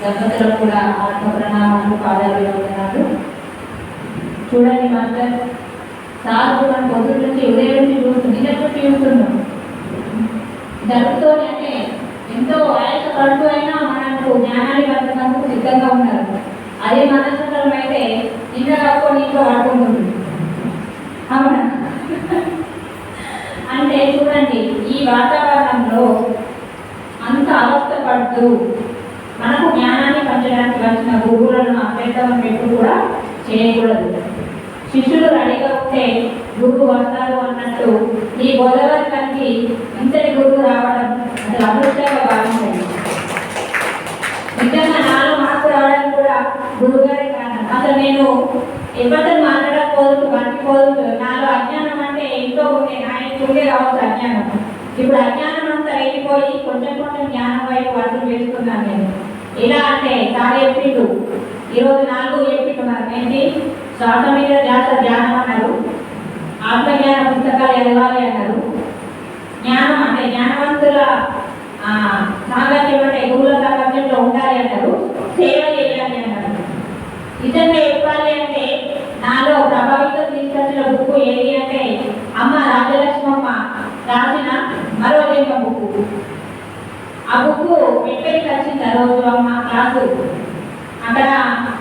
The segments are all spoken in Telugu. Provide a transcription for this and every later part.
దంపతులకు కూడా ఆత్మ ప్రణామాలు పాదాలు చూడండి మాస్టర్ సార్ కూడా పొద్దున్న నుంచి ఉదయం నుంచి చూస్తుంది నిన్నటి నుంచి చూస్తున్నాం జరుగుతోనే అంటే ఎంతో ఆయాస కడుపు అయినా మనకు జ్ఞానాన్ని పొందడానికి సిద్ధంగా ఉన్నారు. అదే మనస్సులం అయితే నిన్న కాకుండా ఇంట్లో పడుకుంటుంది. అవునా? అంటే చూడండి ఈ వాతావరణంలో అంత అవస్థ పడుతూ మనకు జ్ఞానాన్ని పంచడానికి వచ్చిన గురువులను అభ్యర్థం ఎప్పుడు కూడా చేయకూడదు. శిష్యులు రెడీగా ఉంటే గురువు వస్తారు అన్నట్టు ఈ బోధవర్గానికి ఇంతటి గురువు రావడం అసలు అదృష్టంగా భావించండి. నిజంగా నాలో మార్పు రావడానికి కూడా గురువు గారి కారణం. అసలు నేను ఎవరితో మాట్లాడకపోదు. మర్చిపోదు నాలో అజ్ఞానం అంటే ఎంతో ఉండే నా ఉండే కావచ్చు అజ్ఞానం. ఇప్పుడు అజ్ఞానం వెళ్ళిపోయి కొంచెం కొంచెం జ్ఞానం వైపు అర్థం చేసుకున్నాను నేను. ఎలా అంటే చాలా చెప్పిండు. ఈరోజు నాలుగు చెప్పిండు మరి. ఏంటి? శ్వాస మీద ధ్యాస ధ్యానం అన్నారు. ఆత్మజ్ఞాన పుస్తకాలు ఎదగాలి అన్నారు. జ్ఞానం అంటే జ్ఞానవంతుల సాంగత్యం అంటే గురువుల సాంగత్యంలో ఉండాలి అన్నారు. సేవ చేయాలి అన్నారు. నిజంగా చెప్పాలి అంటే నాలో ప్రభావితం తీసుకొచ్చిన బుక్ ఏది అంటే అమ్మ రాజలక్ష్మమ్మ రాసిన మరో జన్మ బుక్ ఆ బుక్ ఎక్కడికి వచ్చింది ఆ రోజు అమ్మ క్లాసు. అక్కడ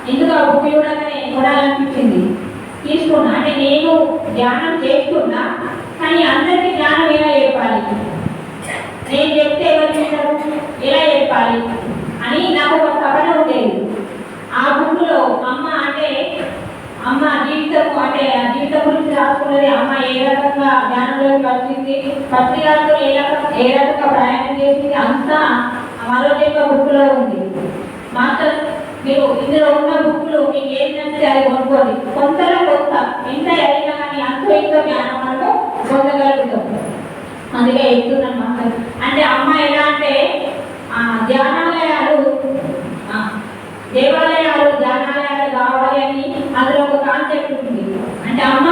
ఎందుకు ఆ బుక్ చూడగానే కొనాలనిపించింది తీసుకున్నా అంటే నేను ధ్యానం చేస్తున్నా కానీ అందరికీ ధ్యానం ఎలా చెప్పాలి? నేను చెప్తే ఎవరు చేశారు ఎలా చెప్పాలి? అని నాకు ఒక తపన ఉండేది ఆ బుక్లో అమ్మ అంటే అమ్మ జీవితం అంటే ఆ జీవితం ఉన్నది. అమ్మ ఏ రకంగా జ్ఞానంలోకి వచ్చింది? పత్రికలతో ఏ రకంగా ఏ రకంగా ప్రయాణం చేసింది? అంతా మరో యొక్క బుక్లో ఉంది. మాస్టర్ మీరు ఇందులో ఉన్న బుక్లు మీకు ఏంటంటే నచ్చితే అది కొనుక్కోండి. కొంతలో కొంత ఎంత అయినా కానీ అంత ఎంతో జ్ఞానం మనకు పొందగలుగుతాం. అందుకే చెప్తున్నాను మాస్టర్. అంటే అమ్మ ఎలా అంటే ధ్యానాలయాలు దేవాలయాలు ధ్యానాలయాలు కావాలి అని అందులో ఒక కాన్సెప్ట్ ఉంది. అంటే అమ్మ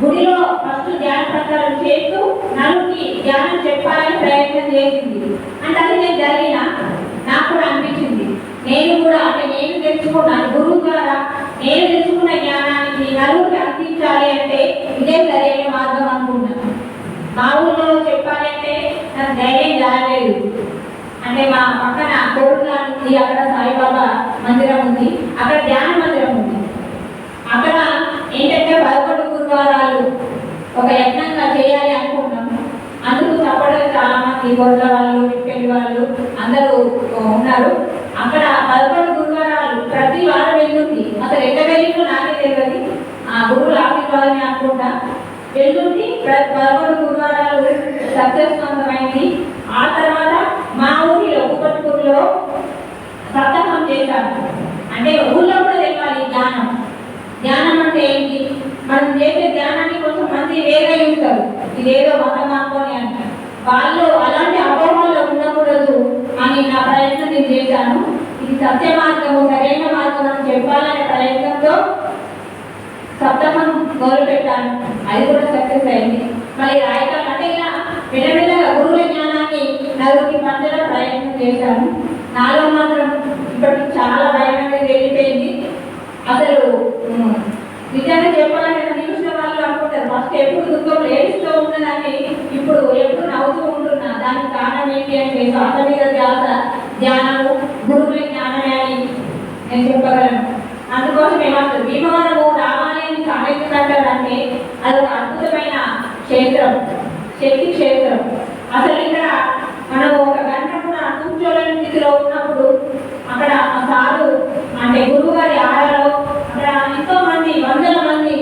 గుడిలో ఫస్ట్ ధ్యాన ప్రకారం చేస్తూ నలుగురికి ధ్యానం చెప్పాలని ప్రయత్నం చేసింది. అంటే అది నేను జరిగిన నాకు కూడా అనిపించింది. నేను కూడా అంటే నేను తెలుసుకున్నాను గురువు ద్వారా నేను తెలుసుకున్న జ్ఞానానికి నలుగురికి అందించాలి అంటే ఇదే సరైన మార్గం అనుకున్నాను మా ఊళ్ళో చెప్పాలి అంటే నాకు ధైర్యం జరగలేదు. అంటే మా పక్కన కోరులా ఉంది అక్కడ సాయిబాబా మందిరం ఉంది అక్కడ ధ్యాన మందిరం ఉంది. అక్కడ ఏంటంటే పదకొండు గురుద్వారాలు ఒక యజ్ఞంగా చేయాలి అనుకున్నాం. అందుకు తప్పడం చాలా మంది గొర్రెల వాళ్ళు పెళ్ళి వాళ్ళు అందరూ ఉన్నారు. అక్కడ పదకొండు గురువారాలు ప్రతి వారం వెళ్ళుంది. అసలు ఎక్కడ వెళ్ళిందో నాకే తెలియదు ఆ గురువులు ఆశీర్వాదమే అనుకుంటా. వెళ్ళింది. పదకొండు గురువారాలు సక్సెస్వంతమైంది ఆ తర్వాత మా ఊరిలో కుప్పట్పూర్లో సప్తాహం చేశాను అంటే ఊళ్ళో కూడా తెలియాలి జ్ఞానం ధ్యానం అంటే ఏంటి? మనం చేసే మంది వేరే చూస్తారు. ఇదేదో మతం అనుకోని అంటారు. వాళ్ళు అలాంటి అపోహల్లో ఉండకూడదు అని నా ప్రయత్నం నేను చేశాను. ఇది సత్య మార్గము సరైన మార్గం అని చెప్పాలనే ప్రయత్నంతో సప్తమం మొదలు పెట్టాను. అది కూడా సక్సెస్ అయింది. మళ్ళీ రాయటం అంటే ఇలా విడవిడగా గురువుల జ్ఞానాన్ని నలుగురికి పంచడం ప్రయత్నం చేశాను. నాలో మాత్రం ఇప్పటికి చాలా భయం అనేది వెళ్ళిపోయింది. అసలు ఉమ్, నిజంగా చెప్పాలంటే నన్ను చూసిన వాళ్ళు మాకు ఎప్పుడు దుఃఖం ఏడుస్తూ ఉన్నదని ఇప్పుడు ఎప్పుడు నవ్వుతూ ఉంటున్నా. దానికి కారణం ఏంటి అంటే శ్వాస మీద ధ్యాస ధ్యానము గురువుల జ్ఞానమే అని నేను చెప్పగలను. అందుకోసం ఏమంటారు భీమవరము రావాలి అని అది ఒక అద్భుతమైన క్షేత్రం శక్తి క్షేత్రం. అసలు ఇక్కడ మనం ఒక గంట కూడా కూర్చోలేని స్థితిలో ఉన్నప్పుడు అక్కడ ఆ సారు అంటే గురువు గారి ఆడలో అక్కడ ఎంతో మంది వందల మంది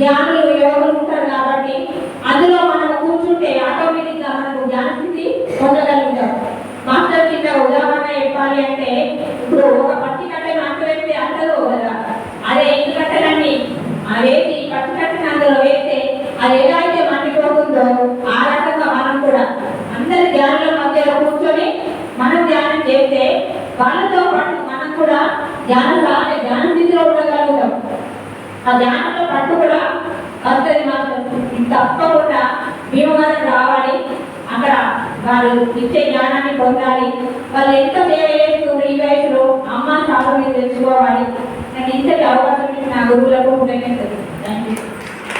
ధ్యానులు యోగులు ఉంటారు కాబట్టి అందులో మనం కూర్చుంటే ఆటోమేటిక్గా మనకు ధ్యాన స్థితి పొందగలుగుతాం మాస్టర్ కింద ఉదాహరణ చెప్పాలి అంటే ఇప్పుడు ఒక పచ్చి కట్టెను అంటు వేస్తే అందరూ కదా అదే ఎండు కట్టెలన్నీ ఆ వేసి పచ్చి కట్టెని అందులో వేస్తే అది ఎలా అయితే మండిపోతుందో ఆ రకంగా మనం కూడా అందరి ధ్యానుల మధ్యలో కూర్చొని మనం అయితే వాళ్ళతో పాటు మనం కూడా ధ్యానం ధ్యాన స్థితిలో ఉండగలుగుతాం. ఆ ధ్యానంలో పట్టు కూడా వస్తుంది మాత్రం తప్పకుండా భీమవరం రావాలి. అక్కడ వారు ఇచ్చే జ్ఞానాన్ని పొందాలి. వాళ్ళు ఎంత సేవ చేస్తూ ఈ వయసులో అమ్మ చాలా మీరు తెలుసుకోవాలి. నాకు ఇంతటి అవకాశం నా గురువులకు కృతజ్ఞతలు